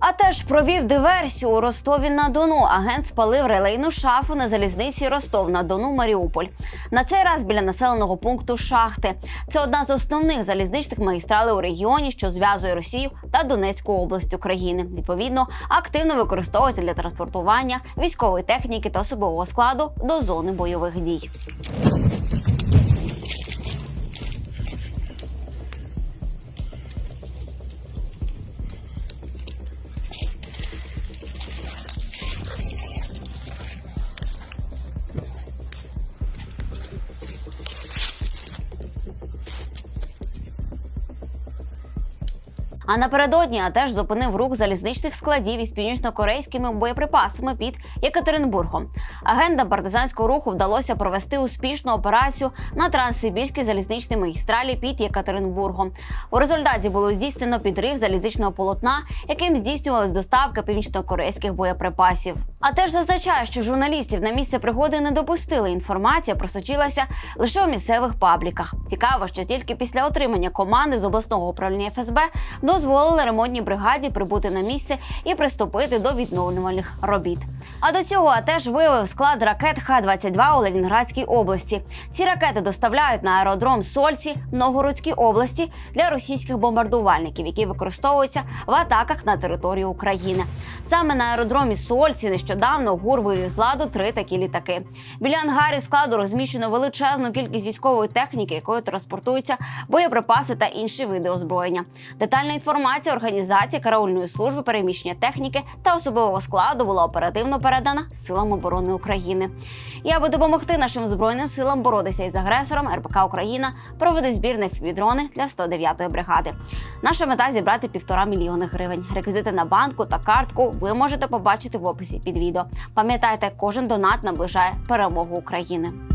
А теж провів диверсію у Ростові на Дону. Агент спалив релейну шафу на залізниці Ростов на Дону Маріуполь. На цей раз біля населеного пункту Шахти. Це одна з основних залізничних магістралей у регіоні, що зв'язує Росію та Донецьку область України. Відповідно, активно використовується для транспортування військової техніки та особового складу до зони бойових дій. А напередодні теж зупинив рух залізничних складів із північно-корейськими боєприпасами під Екатеринбургом. Агентам партизанського руху вдалося провести успішну операцію на транссибірській залізничній магістралі під Єкатеринбургом. У результаті було здійснено підрив залізничного полотна, яким здійснювалась доставка північно-корейських боєприпасів. А теж зазначає, що журналістів на місце пригоди не допустили. Інформація просочилася лише у місцевих пабліках. Цікаво, що тільки після отримання команди з обласного управління ФСБ дозволили ремонтній бригаді прибути на місце і приступити до відновлювальних робіт. А до цього теж виявив склад ракет Х-22 у Ленінградській області. Ці ракети доставляють на аеродром Сольці в Новгородській області для російських бомбардувальників, які використовуються в атаках на територію України. Саме на аеродромі Сольці нещодавно ГУР вивів з ладу три такі літаки. Біля ангарів складу розміщено величезну кількість військової техніки, якою транспортуються боєприпаси та інші види озброєння. Детальна інформація організації караульної служби переміщення техніки та особового складу була оперативно передана силам оборони України. І аби допомогти нашим збройним силам боротися із агресором, РПК Україна проведе збір на FPV-дрони для 109-ї бригади. Наша мета зібрати півтора мільйони гривень. Реквізити на банку та картку ви можете побачити в описі під відео. Пам'ятайте, кожен донат наближає перемогу України.